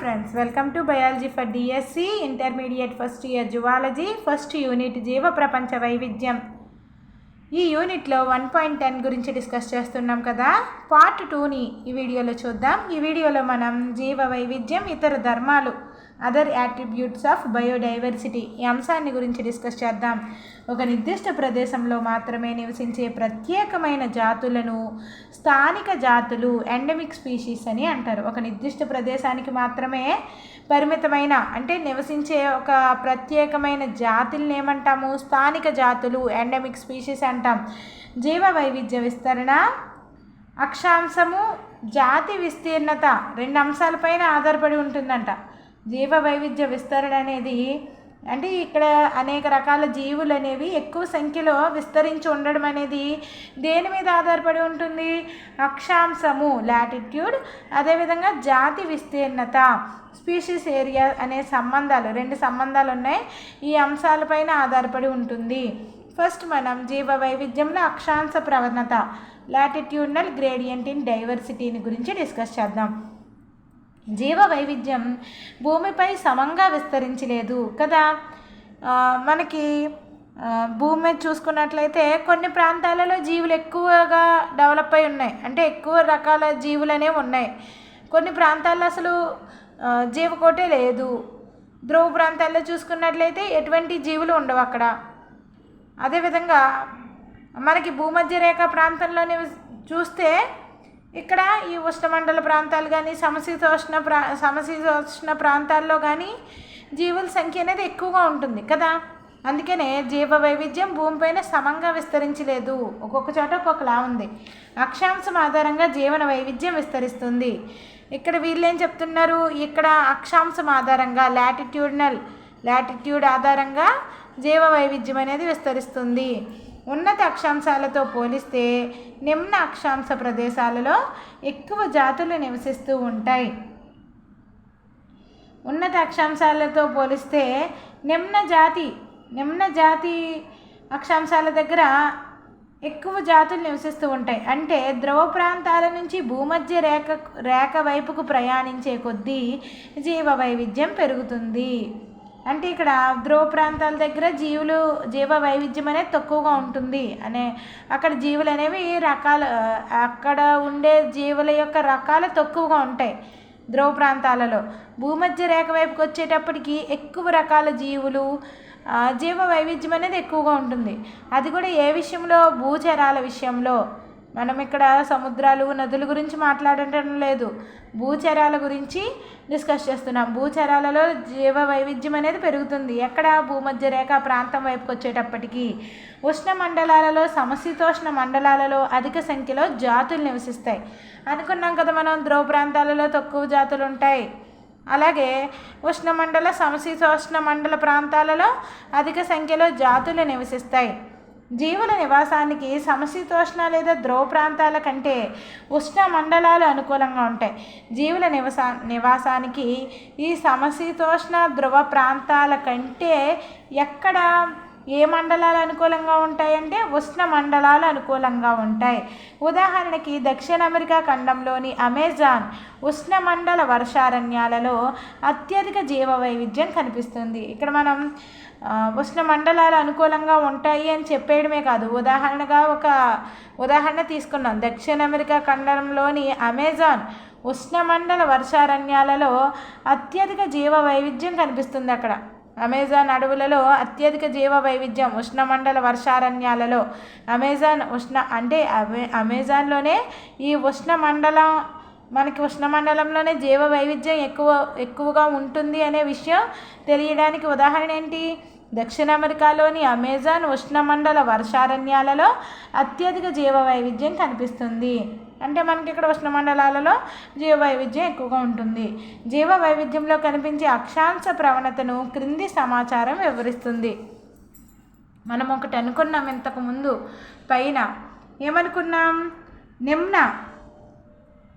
Friends welcome to biology for DSC intermediate first year zoology first unit జీవ ప్రపంచ వైవిధ్యం ఈ యూనిట్లో వన్ పాయింట్ టెన్ గురించి డిస్కస్ చేస్తున్నాం కదా. పార్ట్ టూని ఈ వీడియోలో చూద్దాం. ఈ వీడియోలో మనం జీవ వైవిధ్యం ఇతర ధర్మాలు అదర్ యాట్రిబ్యూట్స్ ఆఫ్ బయోడైవర్సిటీ ఈ అంశాన్ని గురించి డిస్కస్ చేద్దాం. ఒక నిర్దిష్ట ప్రదేశంలో మాత్రమే నివసించే ప్రత్యేకమైన జాతులను స్థానిక జాతులు ఎండమిక్ స్పీషీస్ అని అంటారు. ఒక నిర్దిష్ట ప్రదేశానికి మాత్రమే పరిమితమైన అంటే నివసించే ఒక ప్రత్యేకమైన జాతుల్ని ఏమంటాము? స్థానిక జాతులు ఎండమిక్ స్పీషీస్ అంటాం. జీవ వైవిధ్య విస్తరణ అక్షాంశము జాతి విస్తీర్ణత రెండు అంశాలపైన ఆధారపడి ఉంటుందంట. జీవ వైవిధ్య విస్తరణ అనేది అంటే ఇక్కడ అనేక రకాల జీవులు అనేవి ఎక్కువ సంఖ్యలో విస్తరించి ఉండడం అనేది దేని మీద ఆధారపడి ఉంటుంది? అక్షాంశము లాటిట్యూడ్ అదేవిధంగా జాతి విస్తీర్ణత స్పీషీస్ ఏరియా అనే సంబంధాలు రెండు సంబంధాలు ఉన్నాయి. ఈ అంశాలపైన ఆధారపడి ఉంటుంది. ఫస్ట్ మనం జీవ వైవిధ్యంలో అక్షాంశ ప్రవణత లాటిట్యూడ్నల్ గ్రేడియంట్ ఇన్ డైవర్సిటీని గురించి డిస్కస్ చేద్దాం. జీవ వైవిధ్యం భూమిపై సమంగా విస్తరించలేదు కదా. మనకి భూమి మీద చూసుకున్నట్లయితే కొన్ని ప్రాంతాలలో జీవులు ఎక్కువగా డెవలప్ అయి ఉన్నాయి. అంటే ఎక్కువ రకాల జీవులు అనేవి ఉన్నాయి. కొన్ని ప్రాంతాల్లో అసలు జీవకోటే లేదు. ధ్రువ ప్రాంతాల్లో చూసుకున్నట్లయితే ఎటువంటి జీవులు ఉండవు అక్కడ. అదేవిధంగా మనకి భూమధ్య రేఖ ప్రాంతంలోనే చూస్తే ఇక్కడ ఈ ఉష్ణమండల ప్రాంతాలు కానీ సమశీతోష్ణ ప్రా సమశీతోష్ణ ప్రాంతాల్లో కానీ జీవుల సంఖ్య అనేది ఎక్కువగా ఉంటుంది కదా. అందుకనే జీవ వైవిధ్యం భూమిపైన సమంగా విస్తరించలేదు. ఒక్కొక్క చోట ఒక్కొక్కలా ఉంది. అక్షాంశం ఆధారంగా జీవన వైవిధ్యం విస్తరిస్తుంది. ఇక్కడ వీళ్ళు ఏం చెప్తున్నారు? ఇక్కడ అక్షాంశం ఆధారంగా లాటిట్యూడ్నల్ లాటిట్యూడ్ ఆధారంగా జీవ వైవిధ్యం అనేది విస్తరిస్తుంది. ఉన్నత అక్షాంశాలతో పోలిస్తే నిమ్న అక్షాంశ ప్రదేశాలలో ఎక్కువ జాతులు నివసిస్తూ ఉంటాయి. ఉన్నత అక్షాంశాలతో పోలిస్తే నిమ్న జాతి నిమ్న జాతి అక్షాంశాల దగ్గర ఎక్కువ జాతులు నివసిస్తూ ఉంటాయి. అంటే ద్రవ ప్రాంతాల నుంచి భూమధ్య రేఖ రేఖ వైపుకు ప్రయాణించే కొద్దీ జీవ వైవిధ్యం పెరుగుతుంది. అంటే ఇక్కడ ధ్రువ ప్రాంతాల దగ్గర జీవులు జీవ వైవిధ్యం అనేది తక్కువగా ఉంటుంది. అనే అక్కడ జీవులు అనేవి రకాల అక్కడ ఉండే జీవుల యొక్క రకాలు తక్కువగా ఉంటాయి ధ్రువ ప్రాంతాలలో. భూమధ్య రేఖ వైపుకి వచ్చేటప్పటికి ఎక్కువ రకాల జీవులు జీవ వైవిధ్యం అనేది ఎక్కువగా ఉంటుంది. అది కూడా ఏ విషయంలో? భూచరాల విషయంలో. మనం ఇక్కడ సముద్రాలు నదుల గురించి మాట్లాడటం లేదు. భూచరాల గురించి డిస్కస్ చేస్తున్నాం. భూచరాలలో జీవ వైవిధ్యం అనేది పెరుగుతుంది. ఎక్కడ భూమధ్య రేఖ ప్రాంతం వైపుకి వచ్చేటప్పటికి ఉష్ణ మండలాలలో సమశీతోష్ణ మండలాలలో అధిక సంఖ్యలో జాతులు నివసిస్తాయి. అనుకున్నాం కదా మనం ధ్రువ ప్రాంతాలలో తక్కువ జాతులు ఉంటాయి. అలాగే ఉష్ణమండల సమశీతోష్ణ మండల ప్రాంతాలలో అధిక సంఖ్యలో జాతులు నివసిస్తాయి. జీవుల నివాసానికి సమశీతోష్ణ లేదా ధ్రువ ప్రాంతాల కంటే ఉష్ణ మండలాలు అనుకూలంగా ఉంటాయి. జీవుల నివసా నివాసానికి ఈ సమశీతోష్ణ ధ్రువ ప్రాంతాల కంటే ఎక్కడ ఏ మండలాలు అనుకూలంగా ఉంటాయంటే ఉష్ణ మండలాలు అనుకూలంగా ఉంటాయి. ఉదాహరణకి దక్షిణ అమెరికా ఖండంలోని అమెజాన్ ఉష్ణ మండల వర్షారణ్యాలలో అత్యధిక జీవ వైవిధ్యం కనిపిస్తుంది. ఇక్కడ మనం ఉష్ణ మండలాలు అనుకూలంగా ఉంటాయి అని చెప్పేయడమే కాదు. ఉదాహరణగా ఒక ఉదాహరణ తీసుకున్నాం. దక్షిణ అమెరికా ఖండంలోని అమెజాన్ ఉష్ణమండల వర్షారణ్యాలలో అత్యధిక జీవ వైవిధ్యం కనిపిస్తుంది అక్కడ. అమెజాన్ అడవులలో అత్యధిక జీవ వైవిధ్యం ఉష్ణమండల వర్షారణ్యాలలో. అమెజాన్ ఉష్ణ అంటే అమె అమెజాన్లోనే ఈ ఉష్ణమండలం మనకి ఉష్ణమండలంలోనే జీవ వైవిధ్యం ఎక్కువ ఎక్కువగా ఉంటుంది అనే విషయం తెలియడానికి ఉదాహరణ ఏంటి? దక్షిణ అమెరికాలోని అమెజాన్ ఉష్ణమండల వర్షారణ్యాలలో అత్యధిక జీవ వైవిధ్యం కనిపిస్తుంది. అంటే మనకి ఇక్కడ ఉష్ణమండలాలలో జీవవైవిధ్యం ఎక్కువగా ఉంటుంది. జీవ వైవిధ్యంలో కనిపించే అక్షాంశ ప్రవణతను క్రింది సమాచారం వివరిస్తుంది. మనం ఒకటి అనుకున్నాం ఇంతకుముందు పైన ఏమనుకున్నాం? నిమ్న.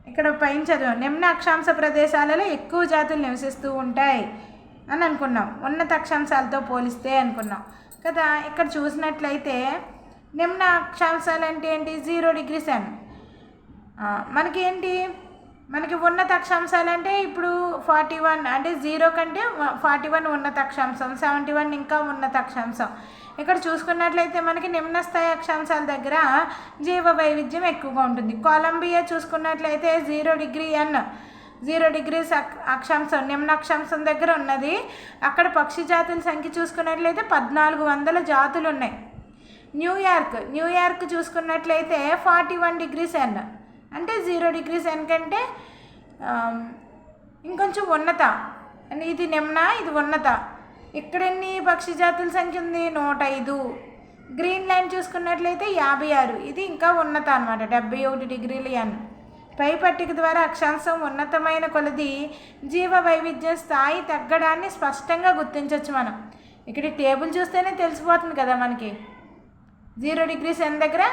ఇక్కడ పైన చదివాం. నిమ్న అక్షాంశ ప్రదేశాలలో ఎక్కువ జాతులు నివసిస్తూ ఉంటాయి. అని అనుకున్నాం. ఉన్నత అక్షాంశాలతో పోలిస్తే అనుకున్నాం. కదా ఇక్కడ చూసినట్లయితే నిమ్న అక్షాంశాలు అంటే ఏంటి? జీరో డిగ్రీ సెన్ మనకి ఏంటి మనకి ఉన్నత అక్షాంశాలు అంటే ఇప్పుడు ఫార్టీ వన్ అంటే జీరో కంటే ఫార్టీ వన్ ఉన్నత అక్షాంశం సెవెంటీ వన్ ఇంకా ఉన్నత అక్షాంశం ఇక్కడ చూసుకున్నట్లయితే మనకి నిమ్న స్థాయి అక్షాంశాల దగ్గర జీవ వైవిధ్యం ఎక్కువగా ఉంటుంది. కొలంబియా చూసుకున్నట్లయితే zero degree N. Zero degrees అక్షాంశం నిమ్న అక్షాంశం దగ్గర ఉన్నది. అక్కడ పక్షి జాతుల సంఖ్య చూసుకున్నట్లయితే పద్నాలుగు వందల జాతులు ఉన్నాయి. న్యూయార్క్ న్యూయార్క్ చూసుకున్నట్లయితే ఫార్టీ వన్ డిగ్రీస్ ఎన్ అంటే జీరో డిగ్రీస్ ఎన్ కంటే ఇంకొంచెం ఉన్నత. అంటే ఇది నిమ్న ఇది ఉన్నత. ఇక్కడ ఎన్ని పక్షి జాతుల సంఖ్య ఉంది? నూట ఐదు గ్రీన్ లైన్ చూసుకున్నట్లయితే యాభై ఆరు. ఇది ఇంకా ఉన్నత అనమాట డెబ్బై ఒకటి డిగ్రీలు ఎన్. పై పట్టిక ద్వారా అక్షాంశం ఉన్నతమైన కొలది జీవ వైవిధ్య స్థాయి తగ్గడాన్ని స్పష్టంగా గుర్తించవచ్చు మనం. ఇక్కడ టేబుల్ చూస్తేనే తెలిసిపోతుంది కదా మనకి. జీరో డిగ్రీస్ ఎన్ దగ్గర?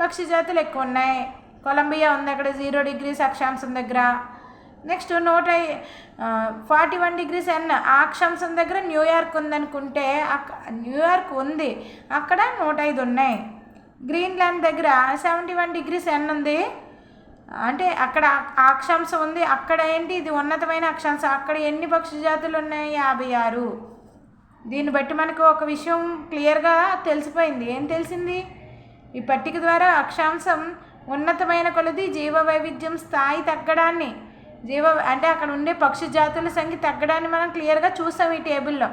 పక్షి జాతులు ఎక్కువ ఉన్నాయి. కొలంబియా ఉంది అక్కడ జీరో డిగ్రీస్ అక్షాంశం దగ్గర. నెక్స్ట్ నూట ఫార్టీ వన్ డిగ్రీస్ ఎన్ ఆ అక్షాంశం దగ్గర న్యూయార్క్ ఉందనుకుంటే అక్క- న్యూయార్క్ ఉంది. అక్కడ నూట ఐదు ఉన్నాయి. గ్రీన్లాండ్ దగ్గర సెవెంటీ వన్ డిగ్రీస్ ఎన్ ఉంది. అంటే అక్కడ అక్షాంశం ఉంది. అక్కడ ఏంటి? ఇది ఉన్నతమైన అక్షాంశం. అక్కడ ఎన్ని పక్షి జాతులు ఉన్నాయి? యాభై ఆరు. దీన్ని బట్టి మనకు ఒక విషయం క్లియర్గా తెలిసిపోయింది. ఏం తెలిసింది? ఈ పట్టిక ద్వారా అక్షాంశం ఉన్నతమైన కొలది జీవ వైవిధ్యం స్థాయి తగ్గడాన్ని జీవ అంటే అక్కడ ఉండే పక్షి జాతుల సంఖ్య తగ్గడాన్ని మనం క్లియర్గా చూసాం ఈ టేబుల్లో.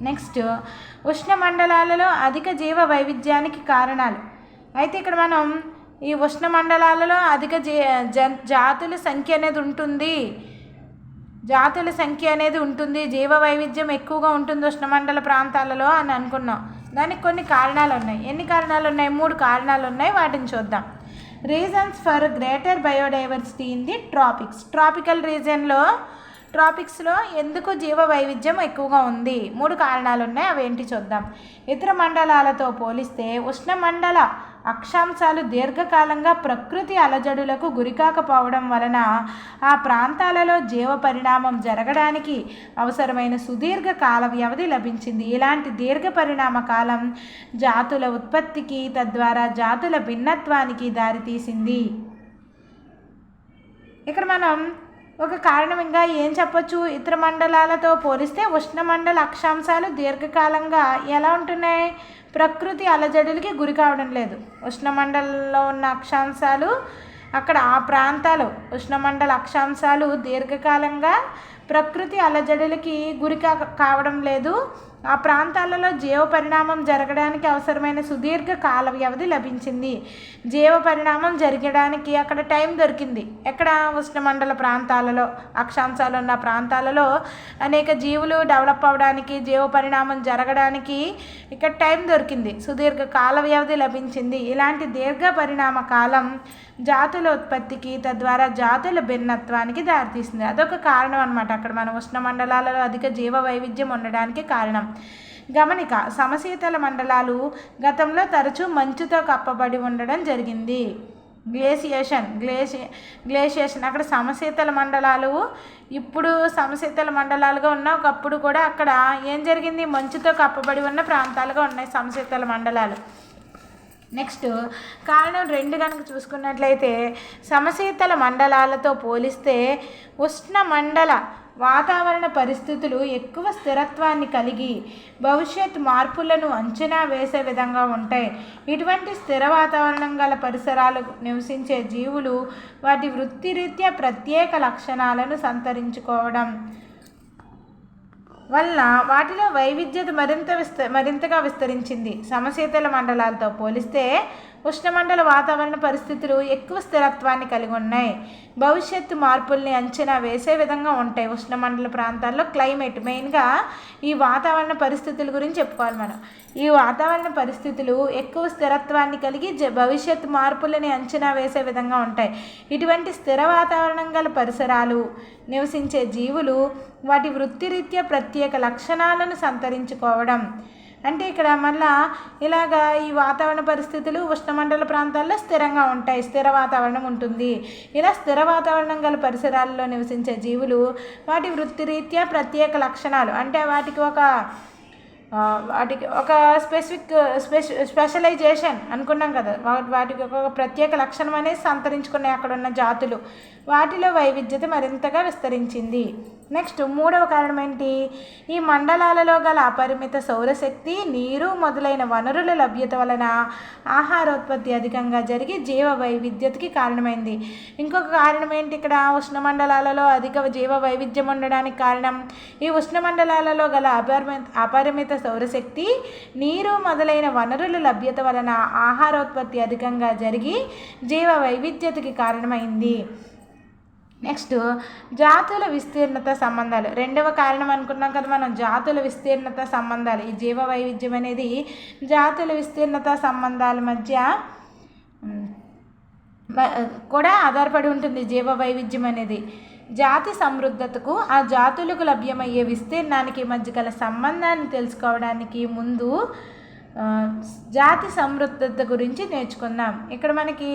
నెక్స్ట్ ఉష్ణ మండలాలలో అధిక జీవ వైవిధ్యానికి కారణాలు. అయితే ఇక్కడ మనం ఈ ఉష్ణ మండలాలలో అధిక జీ జన్ జాతుల సంఖ్య అనేది ఉంటుంది. జాతుల సంఖ్య అనేది ఉంటుంది. జీవ వైవిధ్యం ఎక్కువగా ఉంటుంది ఉష్ణమండల ప్రాంతాలలో అని అనుకున్నాం. దానికి కొన్ని కారణాలు ఉన్నాయి ఎన్ని కారణాలు ఉన్నాయి మూడు కారణాలు ఉన్నాయి వాటిని చూద్దాం. Reasons for greater biodiversity in the tropics. Tropical రీజన్లో ట్రాపిక్స్లో ఎందుకు జీవ వైవిధ్యం ఎక్కువగా ఉంది? మూడు కారణాలు ఉన్నాయి అవేంటి చూద్దాం. ఇతర మండలాలతో పోలిస్తే ఉష్ణమండల అక్షాంశాలు దీర్ఘకాలంగా ప్రకృతి అలజడులకు గురికాకపోవడం వలన ఆ ప్రాంతాలలో జీవ పరిణామం జరగడానికి అవసరమైన సుదీర్ఘ కాల వ్యవధి లభించింది. ఇలాంటి దీర్ఘ పరిణామ కాలం జాతుల ఉత్పత్తికి తద్వారా జాతుల భిన్నత్వానికి దారితీసింది. ఇక్కడ మనం ఒక కారణం ఇంకా ఏం చెప్పొచ్చు? ఇతర మండలాలతో పోలిస్తే ఉష్ణమండల అక్షాంశాలు దీర్ఘకాలంగా ఎలా ఉంటున్నాయి? ప్రకృతి అలజడులకి గురి కావడం లేదు. ఉష్ణమండలంలో ఉన్న అక్షాంశాలు అక్కడ ఆ ప్రాంతాలు. ఉష్ణమండల అక్షాంశాలు దీర్ఘకాలంగా ప్రకృతి అలజడులకి గురి కా కావడం లేదు. ఆ ప్రాంతాలలో జీవ పరిణామం జరగడానికి అవసరమైన సుదీర్ఘ కాల వ్యవధి లభించింది. జీవ పరిణామం జరగడానికి అక్కడ టైం దొరికింది. ఎక్కడ ఉష్ణమండల ప్రాంతాలలో అక్షాంశాలు ఉన్న ప్రాంతాలలో అనేక జీవులు డెవలప్ అవ్వడానికి జీవ పరిణామం జరగడానికి ఇక్కడ టైం దొరికింది. సుదీర్ఘ కాల వ్యవధి లభించింది. ఇలాంటి దీర్ఘ పరిణామ కాలం జాతుల ఉత్పత్తికి తద్వారా జాతుల భిన్నత్వానికి దారితీస్తుంది అదొక కారణం అనమాట అక్కడ మన ఉష్ణమండలాలలో అధిక జీవ వైవిధ్యం ఉండడానికి కారణం. గమనిక సమశీతల మండలాలు గతంలో తరచూ మంచుతో కప్పబడి ఉండడం జరిగింది. గ్లేసియేషన్ గ్లేసి గ్లేసియేషన్ అక్కడ సమశీతల మండలాలు ఇప్పుడు సమశీతల మండలాలుగా ఉన్న ఒకప్పుడు కూడా అక్కడ ఏం జరిగింది? మంచుతో కప్పబడి ఉన్న ప్రాంతాలుగా ఉన్నాయి సమశీతల మండలాలు. నెక్స్ట్ కారణం రెండు కనుక చూసుకున్నట్లయితే సమశీతల మండలాలతో పోలిస్తే ఉష్ణ మండల వాతావరణ పరిస్థితులు ఎక్కువ స్థిరత్వాన్ని కలిగి భవిష్యత్ మార్పులను అంచనా వేసే విధంగా ఉంటాయి. ఇటువంటి స్థిర వాతావరణం గల పరిసరాలు నివసించే జీవులు వాటి వృత్తిరీత్యా ప్రత్యేక లక్షణాలను సంతరించుకోవడం వల్ల వాటిలో వైవిధ్యత మరింత విస్త మరింతగా విస్తరించింది. సమశీతల మండలాలతో పోలిస్తే ఉష్ణమండల వాతావరణ పరిస్థితులు ఎక్కువ స్థిరత్వాన్ని కలిగి ఉన్నాయి. భవిష్యత్తు మార్పుల్ని అంచనా వేసే విధంగా ఉంటాయి ఉష్ణమండల ప్రాంతాల్లో క్లైమేట్. మెయిన్గా ఈ వాతావరణ పరిస్థితుల గురించి చెప్పుకోవాలి మనం. ఈ వాతావరణ పరిస్థితులు ఎక్కువ స్థిరత్వాన్ని కలిగి జ భవిష్యత్ మార్పులని అంచనా వేసే విధంగా ఉంటాయి. ఇటువంటి స్థిర వాతావరణం గల పరిసరాలు నివసించే జీవులు వాటి వృత్తిరీత్యా ప్రత్యేక లక్షణాలను సంతరించుకోవడం అంటే ఇక్కడ మళ్ళా ఇలాగా ఈ వాతావరణ పరిస్థితులు ఉష్ణమండల ప్రాంతాల్లో స్థిరంగా ఉంటాయి స్థిర వాతావరణం ఉంటుంది. ఇలా స్థిర వాతావరణం గల పరిసరాల్లో నివసించే జీవులు వాటి వృత్తిరీత్యా ప్రత్యేక లక్షణాలు. అంటే వాటికి ఒక వాటికి ఒక స్పెసిఫిక్ స్పెష స్పెషలైజేషన్ అనుకున్నాం కదా. వాటికి ఒక ప్రత్యేక లక్షణం అనేది సంతరించుకున్నాయి అక్కడ ఉన్న జాతులు. వాటిలో వైవిధ్యత మరింతగా విస్తరించింది. నెక్స్ట్ మూడవ కారణం ఏంటి? ఈ మండలాలలో గల అపరిమిత సౌరశక్తి నీరు మొదలైన వనరుల లభ్యత వలన ఆహారోత్పత్తి అధికంగా జరిగి జీవ వైవిధ్యతకి కారణమైంది. ఇంకొక కారణం ఏంటి ఇక్కడ? ఉష్ణమండలాలలో అధిక జీవ వైవిధ్యం ఉండడానికి కారణం. ఈ ఉష్ణమండలాలలో గల అపరిమిత అపరిమిత సౌరశక్తి నీరు మొదలైన వనరుల లభ్యత వలన ఆహారోత్పత్తి అధికంగా జరిగి జీవ వైవిధ్యతకి కారణమైంది. నెక్స్ట్ జాతుల విస్తీర్ణత సంబంధాలు. రెండవ కారణం అనుకున్నాం కదా మనం జాతుల విస్తీర్ణత సంబంధాలు. ఈ జీవ వైవిధ్యం అనేది జాతుల విస్తీర్ణత సంబంధాల మధ్య కూడా ఆధారపడి ఉంటుంది జీవ వైవిధ్యం అనేది. జాతి సమృద్ధతకు ఆ జాతులకు లభ్యమయ్యే విస్తీర్ణానికి మధ్య గల సంబంధాన్ని తెలుసుకోవడానికి ముందు జాతి సమృద్ధత గురించి నేర్చుకుందాం. ఇక్కడ మనకి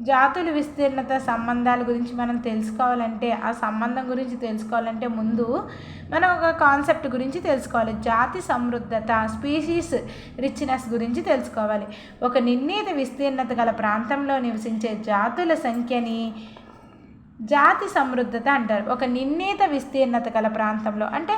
జాతుల విస్తీర్ణత సంబంధాల గురించి మనం తెలుసుకోవాలంటే ఆ సంబంధం గురించి తెలుసుకోవాలంటే ముందు మనం ఒక కాన్సెప్ట్ గురించి తెలుసుకోవాలి. జాతి సమృద్ధత స్పీషీస్ రిచ్నెస్ గురించి తెలుసుకోవాలి. ఒక నిర్ణీత విస్తీర్ణత గల ప్రాంతంలో నివసించే జాతుల సంఖ్యని జాతి సమృద్ధత అంటారు. ఒక నిర్ణీత విస్తీర్ణత గల ప్రాంతంలో అంటే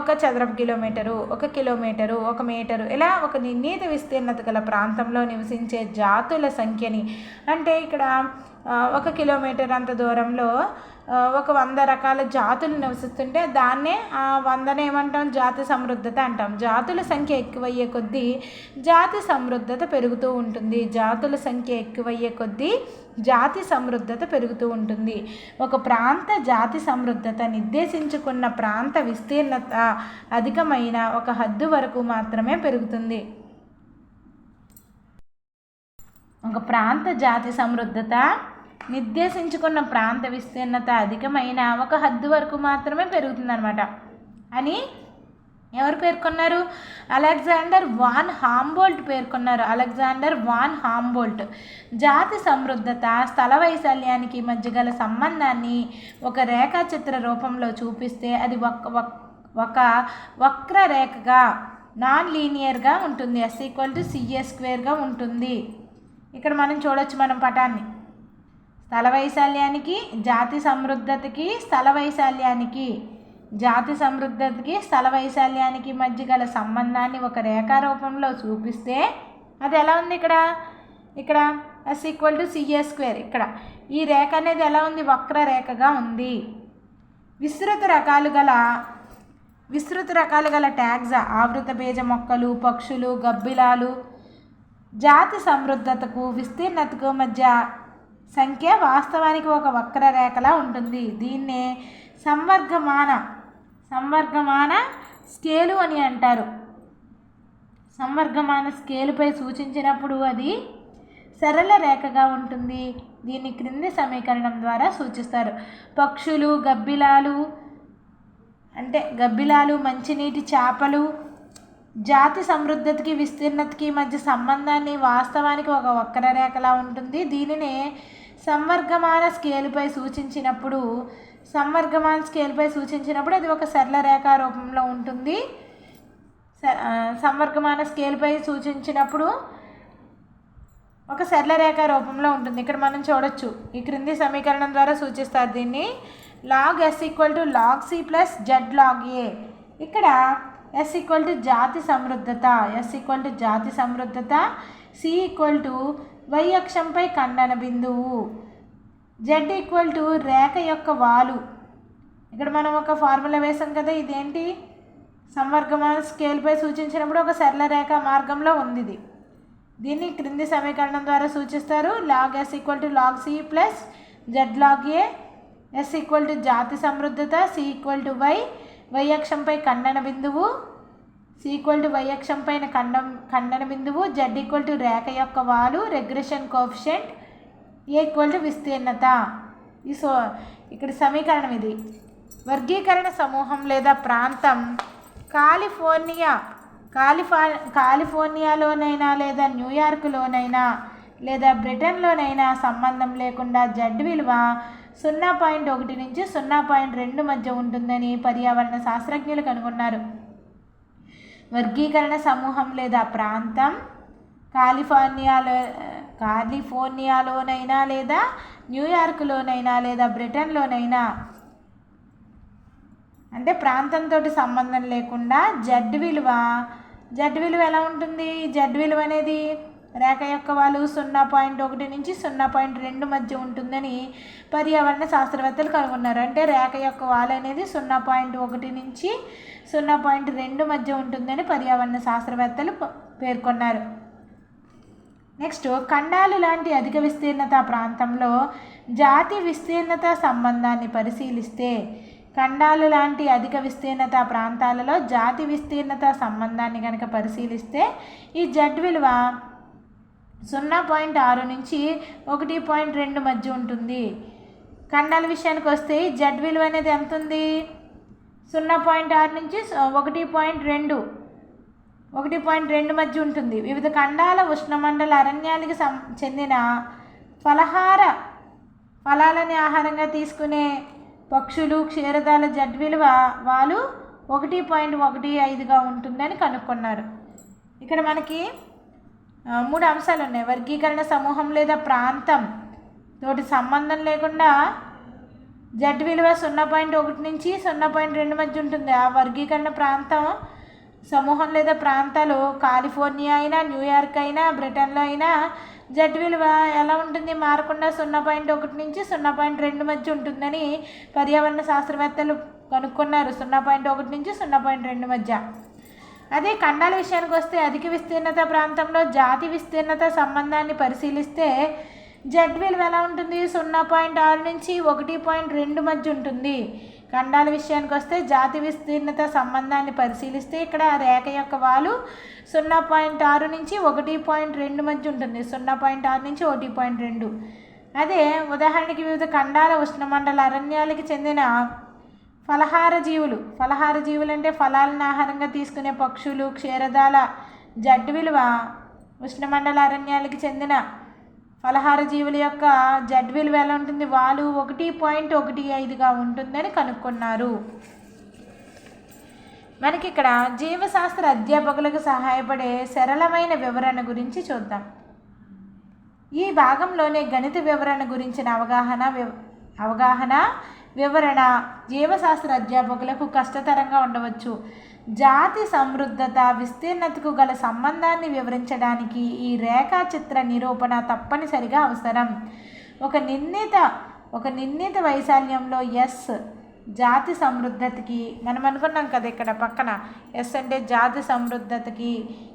ఒక చదరపు కిలోమీటరు ఒక కిలోమీటరు ఒక మీటరు ఇలా ఒక నిర్ణీత విస్తీర్ణత గల ప్రాంతంలో నివసించే జాతుల సంఖ్యని అంటే ఇక్కడ ఒక కిలోమీటర్ అంత దూరంలో ఒక వంద రకాల జాతులు నివసిస్తుంటే దాన్నే ఆ వందనే ఏమంటాం? జాతి సమృద్ధత అంటాం. జాతుల సంఖ్య ఎక్కువయ్యే కొద్దీ జాతి సమృద్ధత పెరుగుతూ ఉంటుంది. జాతుల సంఖ్య ఎక్కువయ్యే కొద్దీ జాతి సమృద్ధత పెరుగుతూ ఉంటుంది. ఒక ప్రాంత జాతి సమృద్ధత నిర్దేశించుకున్న ప్రాంత విస్తీర్ణత అధికమైన ఒక హద్దు వరకు మాత్రమే పెరుగుతుంది. ఒక ప్రాంత జాతి సమృద్ధత నిర్దేశించుకున్న ప్రాంత విస్తీర్ణత అధికమైన ఒక హద్దు వరకు మాత్రమే పెరుగుతుందన్నమాట. అని ఎవరు పేర్కొన్నారు? అలెగ్జాండర్ వాన్ హాంబోల్ట్ పేర్కొన్నారు. అలెగ్జాండర్ వాన్ హాంబోల్ట్ జాతి సమృద్ధత స్థల వైశాల్యానికి మధ్య గల సంబంధాన్ని ఒక రేఖాచిత్ర రూపంలో చూపిస్తే అది ఒక ఒక వక్రరేఖగా నాన్ లీనియర్గా ఉంటుంది ఎస్ ఈక్వల్ టు సిఏ స్క్వేర్గా ఉంటుంది. ఇక్కడ మనం చూడొచ్చు మనం పటాన్ని. స్థల వైశాల్యానికి జాతి సమృద్ధతకి స్థల వైశాల్యానికి జాతి సమృద్ధతకి స్థల వైశాల్యానికి మధ్య గల సంబంధాన్ని ఒక రేఖా రూపంలో చూపిస్తే అది ఎలా ఉంది ఇక్కడ? ఇక్కడ S equal to C A square ఇక్కడ ఈ రేఖ అనేది ఎలా ఉంది? వక్ర రేఖగా ఉంది. విస్తృత రకాలు గల విస్తృత రకాలు గల ట్యాగ్స్ ఆవృత బీజ మొక్కలు పక్షులు గబ్బిలాలు జాతి సమృద్ధతకు విస్తీర్ణతకు మధ్య సంఖ్య వాస్తవానికి ఒక వక్రరేఖలా ఉంటుంది. దీన్నే సంవర్గమాన సంవర్గమాన స్కేలు అని అంటారు. సంవర్గమాన స్కేలుపై సూచించినప్పుడు అది సరళ రేఖగా ఉంటుంది. దీన్ని క్రింది సమీకరణం ద్వారా సూచిస్తారు. పక్షులు గబ్బిలాలు అంటే గబ్బిలాలు మంచినీటి చేపలు జాతి సమృద్ధతకి విస్తీర్ణతకి మధ్య సంబంధాన్ని వాస్తవానికి ఒక వక్రరేఖలా ఉంటుంది. దీనినే సంవర్గమాన స్కేలుపై సూచించినప్పుడు సంవర్గమాన స్కేల్పై సూచించినప్పుడు అది ఒక సరళ రేఖ రూపంలో ఉంటుంది. స- సంవర్గమాన స్కేల్పై సూచించినప్పుడు ఒక సరళ రేఖ రూపంలో ఉంటుంది. ఇక్కడ మనం చూడొచ్చు. ఈ క్రింది సమీకరణం ద్వారా సూచిస్తారు దీన్ని. Log S equal to log C plus Z log A ఇక్కడ ఎస్ ఈక్వల్ టు జాతి సమృద్ధత ఎస్ ఈక్వల్ టు జాతి సమృద్ధత సి ఈక్వల్ టు వై అక్షంపై ఖండన బిందువు. జెడ్ ఈక్వల్ టు రేఖ యొక్క వాలు. ఇక్కడ మనం ఒక ఫార్ములా వేసాం కదా ఇదేంటి? సంవర్గమైన స్కేల్పై సూచించినప్పుడు ఒక సరళ రేఖ మార్గంలో ఉంది ఇది దీన్ని క్రింది సమీకరణం ద్వారా సూచిస్తారు. Log S equal to log C plus Z log A S equal to జాతి సమృద్ధత సి ఈక్వల్ టు వై వైయక్షంపై ఖండన బిందువు. సి ఈక్వల్ టు వైయక్షం పైన ఖండం ఖండన బిందువు. జెడ్ ఈక్వల్ టు రేఖ యొక్క వాలు regression coefficient A equal to విస్తీర్ణత. ఈ సో ఇక్కడ సమీకరణం ఇది. వర్గీకరణ సమూహం లేదా ప్రాంతం కాలిఫోర్నియా కాలిఫా కాలిఫోర్నియాలోనైనా లేదా న్యూయార్క్లోనైనా లేదా బ్రిటన్లోనైనా సంబంధం లేకుండా జడ్ విలువ సున్నా పాయింట్ ఒకటి నుంచి సున్నా పాయింట్ రెండు మధ్య ఉంటుందని పర్యావరణ శాస్త్రజ్ఞులు కనుగొన్నారు. వర్గీకరణ సమూహం లేదా ప్రాంతం కాలిఫోర్నియాలో కాలిఫోర్నియాలోనైనా లేదా న్యూయార్క్లోనైనా లేదా బ్రిటన్లోనైనా. అంటే ప్రాంతంతో సంబంధం లేకుండా జడ్ విలువ జడ్ విలువ ఎలా ఉంటుంది? జడ్ విలువ అనేది రేఖ యొక్క వాళ్ళు సున్నా పాయింట్ ఒకటి నుంచి సున్నా పాయింట్ రెండు మధ్య ఉంటుందని పర్యావరణ శాస్త్రవేత్తలు కనుగొన్నారు. అంటే రేఖ యొక్క వాలు అనేది సున్నా పాయింట్ ఒకటి నుంచి సున్నా పాయింట్ రెండు మధ్య ఉంటుందని పర్యావరణ శాస్త్రవేత్తలు పేర్కొన్నారు. నెక్స్ట్ ఖండాలు లాంటి అధిక విస్తీర్ణత ప్రాంతంలో జాతి విస్తీర్ణత సంబంధాన్ని పరిశీలిస్తే ఖండాలు లాంటి అధిక విస్తీర్ణత ప్రాంతాలలో జాతి విస్తీర్ణత సంబంధాన్ని కనుక పరిశీలిస్తే ఈ జడ్ విలువ సున్నా పాయింట్ ఆరు నుంచి ఒకటి పాయింట్ రెండు మధ్య ఉంటుంది. ఖండాల విషయానికి వస్తే జడ్ విలువ అనేది ఎంత ఉంది సున్నా పాయింట్ ఆరు నుంచి ఒకటి పాయింట్ రెండు. ఒకటి పాయింట్ రెండు మధ్య ఉంటుంది. వివిధ ఖండాల ఉష్ణమండల అరణ్యాలకు సం చెందిన ఫలహార ఫలాలని ఆహారంగా తీసుకునే పక్షులు క్షీరదాల జడ్ విలువ వాళ్ళు ఒకటి పాయింట్ ఒకటి ఐదుగా ఉంటుందని కనుక్కున్నారు. ఇక్కడ మనకి మూడు అంశాలు ఉన్నాయి. వర్గీకరణ సమూహం లేదా ప్రాంతం. తోటి సంబంధం లేకుండా జడ్ విలువ సున్నా పాయింట్ ఒకటి నుంచి సున్నా పాయింట్ రెండు మధ్య ఉంటుంది. ఆ వర్గీకరణ ప్రాంతం సమూహం లేదా ప్రాంతాలు కాలిఫోర్నియా అయినా న్యూయార్క్ అయినా బ్రిటన్లో అయినా జడ్ విలువ ఎలా ఉంటుంది? మారకుండా సున్నా పాయింట్ ఒకటి నుంచి సున్నా పాయింట్ రెండు మధ్య ఉంటుందని పర్యావరణ శాస్త్రవేత్తలు కనుక్కున్నారు. సున్నా పాయింట్ ఒకటి నుంచి సున్నా పాయింట్ రెండు మధ్య. అదే ఖండాల విషయానికి వస్తే అధిక విస్తీర్ణత ప్రాంతంలో జాతి విస్తీర్ణత సంబంధాన్ని పరిశీలిస్తే జడ్ విలువ ఎలా ఉంటుంది? సున్నా పాయింట్ ఆరు నుంచి ఒకటి పాయింట్ రెండు మధ్య ఉంటుంది. ఖండాల విషయానికి వస్తే జాతి విస్తీర్ణత సంబంధాన్ని పరిశీలిస్తే ఇక్కడ రేఖ యొక్క వాలు సున్నా పాయింట్ ఆరు నుంచి ఒకటి పాయింట్ రెండు మధ్య ఉంటుంది. సున్నా పాయింట్ ఆరు నుంచి ఒకటి పాయింట్ రెండు. అదే ఉదాహరణకి వివిధ ఖండాల ఉష్ణమండల అరణ్యాలకి చెందిన ఫలహార జీవులు. ఫలహార జీవులు అంటే ఫలాలను ఆహారంగా తీసుకునే పక్షులు క్షీరదాల జడ్డు విలువ ఉష్ణమండల అరణ్యాలకు చెందిన ఫలహార జీవుల యొక్క జడ్ విలువ ఎలా ఉంటుంది? వాలు ఒకటి పాయింట్ ఒకటి ఐదుగా ఉంటుందని కనుక్కున్నారు. మనకి ఇక్కడ జీవశాస్త్ర అధ్యాపకులకు సహాయపడే సరళమైన వివరణ గురించి చూద్దాం. ఈ భాగంలోనే గణిత వివరణ గురించిన అవగాహన వివ- అవగాహన వివరణ జీవశాస్త్ర అధ్యాపకులకు కష్టతరంగా ఉండవచ్చు. జాతి సమృద్ధత విస్తీర్ణతకు గల సంబంధాన్ని వివరించడానికి ఈ రేఖాచిత్ర నిరూపణ తప్పనిసరిగా అవసరం. ఒక నిర్ణీత ఒక నిర్ణీత వైశాల్యంలో ఎస్ జాతి సమృద్ధతకి మనం అనుకున్నాం కదా ఇక్కడ పక్కన ఎస్ అంటే జాతి సమృద్ధతకి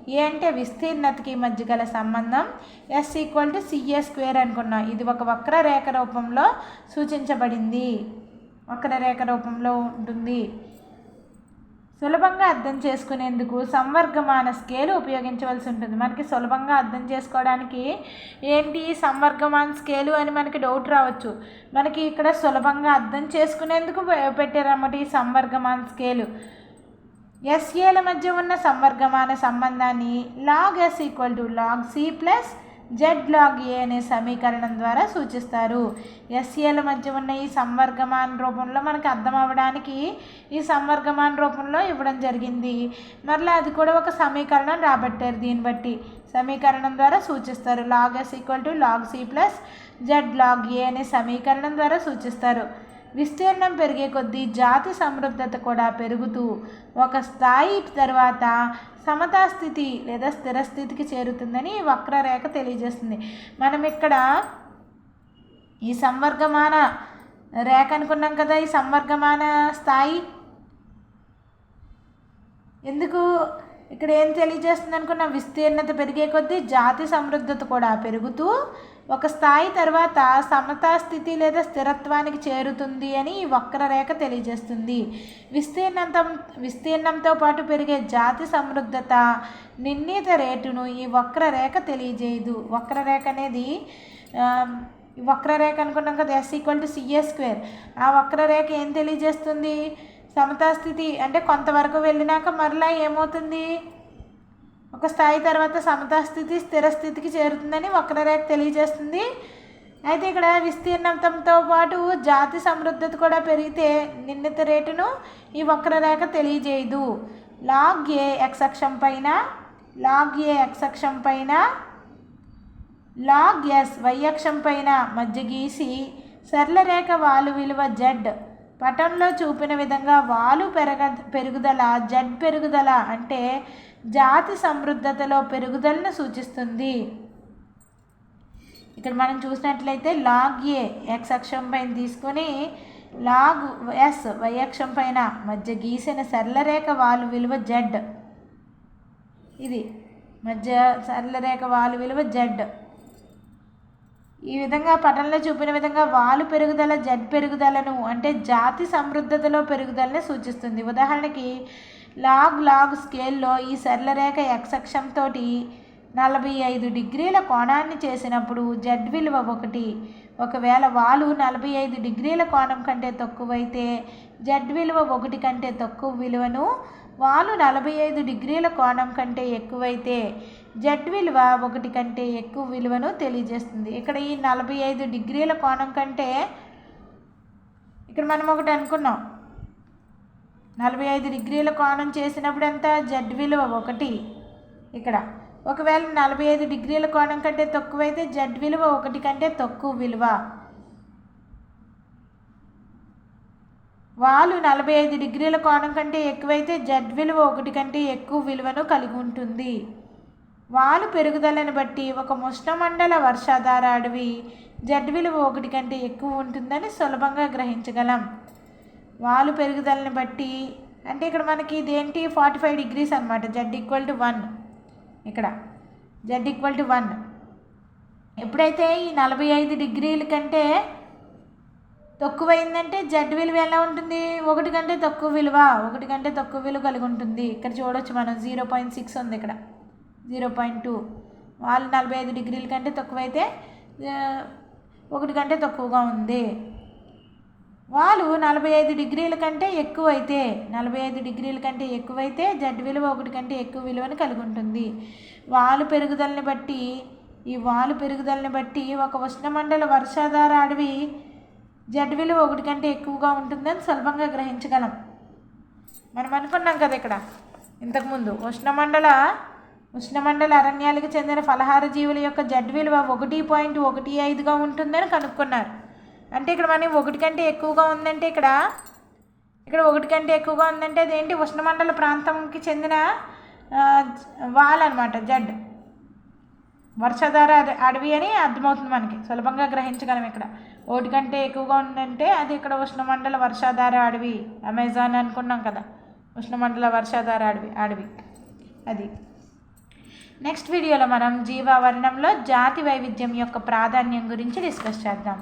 ఏ అంటే విస్తీర్ణతకి మధ్య గల సంబంధం. S equal to C A square అనుకున్నాం. ఇది ఒక వక్రరేఖ రూపంలో సూచించబడింది. వక్రరేఖ రూపంలో ఉంటుంది. సులభంగా అర్థం చేసుకునేందుకు సంవర్గమాన స్కేలు ఉపయోగించవలసి ఉంటుంది. మనకి సులభంగా అర్థం చేసుకోవడానికి ఏంటి సంవర్గమాన స్కేలు అని మనకి డౌట్ రావచ్చు. మనకి ఇక్కడ సులభంగా అర్థం చేసుకునేందుకు పెట్టారన్నమాట ఈ సంవర్గమాన స్కేలు. ఎస్ఏల మధ్య ఉన్న సంవర్గమాన సంబంధాన్ని log S equal to log C plus Z log A అనే సమీకరణం ద్వారా సూచిస్తారు. ఎస్ఏల మధ్య ఉన్న ఈ సంవర్గమాన రూపంలో మనకు అర్థం అవ్వడానికి ఈ సంవర్గమాన రూపంలో ఇవ్వడం జరిగింది. మరలా అది కూడా ఒక సమీకరణం రాబట్టారు దీన్ని బట్టి. సమీకరణం ద్వారా సూచిస్తారు. Log S equal to log C plus Z log A అనే సమీకరణం ద్వారా సూచిస్తారు. విస్తీర్ణం పెరిగే కొద్దీ జాతి సమృద్ధత కూడా పెరుగుతూ ఒక స్థాయి తర్వాత సమతా స్థితి లేదా స్థిరస్థితికి చేరుతుందని వక్రరేఖ తెలియజేస్తుంది. మనం ఇక్కడ ఈ సంవర్గమాన రేఖ అనుకున్నాం కదా ఈ సంవర్గమాన స్థాయి ఎందుకు ఇక్కడ ఏం తెలియజేస్తుంది అనుకున్న? విస్తీర్ణత పెరిగే కొద్దీ జాతి సమృద్ధత కూడా పెరుగుతూ ఒక స్థాయి తర్వాత సమతా స్థితి లేదా స్థిరత్వానికి చేరుతుంది అని ఈ వక్రరేఖ తెలియజేస్తుంది. విస్తీర్ణంతం విస్తీర్ణంతో పాటు పెరిగే జాతి సమృద్ధత నిర్ణీత రేటును ఈ వక్రరేఖ తెలియజేయదు. వక్రరేఖ అనేది వక్రరేఖ అనుకున్నాం కదా S equal to C A square ఆ వక్రరేఖ ఏం తెలియజేస్తుంది? సమతాస్థితి అంటే కొంతవరకు వెళ్ళినాక మరలా ఏమవుతుంది? ఒక స్థాయి తర్వాత సమతా స్థితి స్థిర స్థితికి చేరుతుందని వక్రరేఖ తెలియజేస్తుంది. అయితే ఇక్కడ విస్తీర్ణంతో పాటు జాతి సమృద్ధత కూడా పెరిగితే నిర్ణీత రేటును ఈ వక్రరేఖ తెలియజేయదు. లాగ్ ఏ ఎక్స్ అక్షం పైన లాగ్ ఏ ఎక్స్ అక్షం పైన లాగ్ ఎస్ వైయక్షం పైన మధ్య గీసి సరళ రేఖ వాలు విలువ జెడ్ పటంలో చూపిన విధంగా వాలు పెరగ పెరుగుదల జెడ్ పెరుగుదల అంటే జాతి సమృద్ధతలో పెరుగుదలను సూచిస్తుంది. ఇక్కడ మనం చూసినట్లయితే లాగ్ ఏ ఎక్స్ అక్షం పైన తీసుకొని లాగ్ ఎస్ వై అక్షం పైన మధ్య గీసిన సరళరేఖ వాలు విలువ జెడ్ ఇది మధ్య సరళరేఖ వాలు విలువ జెడ్ ఈ విధంగా పటంలో చూపిన విధంగా వాలు పెరుగుదల జడ్ పెరుగుదలను అంటే జాతి సమృద్ధతలో పెరుగుదలని సూచిస్తుంది. ఉదాహరణకి లాగ్ లాగ్ స్కేల్లో ఈ సరళరేఖ ఎక్స్ అక్షంతో నలభై ఐదు డిగ్రీల కోణాన్ని చేసినప్పుడు జడ్ విలువ ఒకటి. ఒకవేళ వాలు నలభై ఐదు డిగ్రీల కోణం కంటే తక్కువైతే జడ్ విలువ ఒకటి కంటే తక్కువ విలువను వాలు నలభై ఐదు డిగ్రీల కోణం కంటే ఎక్కువైతే జడ్ విలువ ఒకటి కంటే ఎక్కువ విలువను తెలియజేస్తుంది. ఇక్కడ ఈ నలభై ఐదు డిగ్రీల కోణం కంటే ఇక్కడ మనం ఒకటి అనుకున్నాం. నలభై ఐదు డిగ్రీల కోణం చేసినప్పుడు ఎంత జడ్ విలువ ఒకటి. ఇక్కడ ఒకవేళ నలభై ఐదు డిగ్రీల కోణం కంటే తక్కువైతే జడ్ విలువ ఒకటి కంటే తక్కువ విలువ. వాలు నలభై ఐదు డిగ్రీల కోణం కంటే ఎక్కువైతే జడ్ విలువ ఒకటి కంటే ఎక్కువ విలువను కలిగి ఉంటుంది. వాలు పెరుగుదలను బట్టి ఒక ఉష్ణమండల వర్షాధార అడవి జడ్ విలువ ఒకటి కంటే ఎక్కువ ఉంటుందని సులభంగా గ్రహించగలం. వాలు పెరుగుదలని బట్టి అంటే ఇక్కడ మనకి ఇదేంటి? ఫార్టీ ఫైవ్ డిగ్రీస్ అనమాట జడ్ ఈక్వల్ టు వన్ ఇక్కడ. జడ్ ఈక్వల్ టు వన్ ఎప్పుడైతే ఈ నలభై ఐదు డిగ్రీల కంటే తక్కువైందంటే జడ్ విలువ ఎలా ఉంటుంది? ఒకటి కంటే తక్కువ విలువ ఒకటి కంటే తక్కువ విలువ కలిగి ఉంటుంది. ఇక్కడ చూడొచ్చు మనం. జీరో పాయింట్ సిక్స్ ఉంది ఇక్కడ. జీరో పాయింట్ టూ వాళ్ళు నలభై ఐదు డిగ్రీల కంటే తక్కువైతే ఒకటి కంటే తక్కువగా ఉంది. వాళ్ళు నలభై ఐదు డిగ్రీల కంటే ఎక్కువైతే నలభై ఐదు డిగ్రీల కంటే ఎక్కువైతే జడ్ విలువ ఒకటి కంటే ఎక్కువ విలువను కలిగి ఉంటుంది వాలు పెరుగుదలని బట్టి ఈ వాలు పెరుగుదలని బట్టి ఒక ఉష్ణమండల వర్షాధార అడవి జడ్ విలువ ఒకటి కంటే ఎక్కువగా ఉంటుందని సులభంగా గ్రహించగలం. మనం అనుకున్నాం కదా ఇక్కడ ఇంతకుముందు ఉష్ణమండల ఉష్ణమండల అరణ్యాలకు చెందిన ఫలహార జీవుల యొక్క జడ్ విలువ ఒకటి పాయింట్ ఒకటి ఐదుగా ఉంటుందని కనుక్కున్నారు. అంటే ఇక్కడ మనం ఒకటి కంటే ఎక్కువగా ఉందంటే ఇక్కడ ఇక్కడ ఒకటి కంటే ఎక్కువగా ఉందంటే అదేంటి? ఉష్ణమండల ప్రాంతంకి చెందిన వాల్ అనమాట జడ్. వర్షధార అడవి అని అర్థమవుతుంది మనకి సులభంగా గ్రహించగలం ఇక్కడ. ఒకటి కంటే ఎక్కువగా ఉందంటే అది ఇక్కడ ఉష్ణమండల వర్షాధార అడవి అమెజాన్ అనుకున్నాం కదా. ఉష్ణమండల వర్షాధార అడవి అడవి. అది. నెక్స్ట్ వీడియోలో మనం జీవావరణంలో జాతి వైవిధ్యం యొక్క ప్రాధాన్యం గురించి డిస్కస్ చేద్దాం.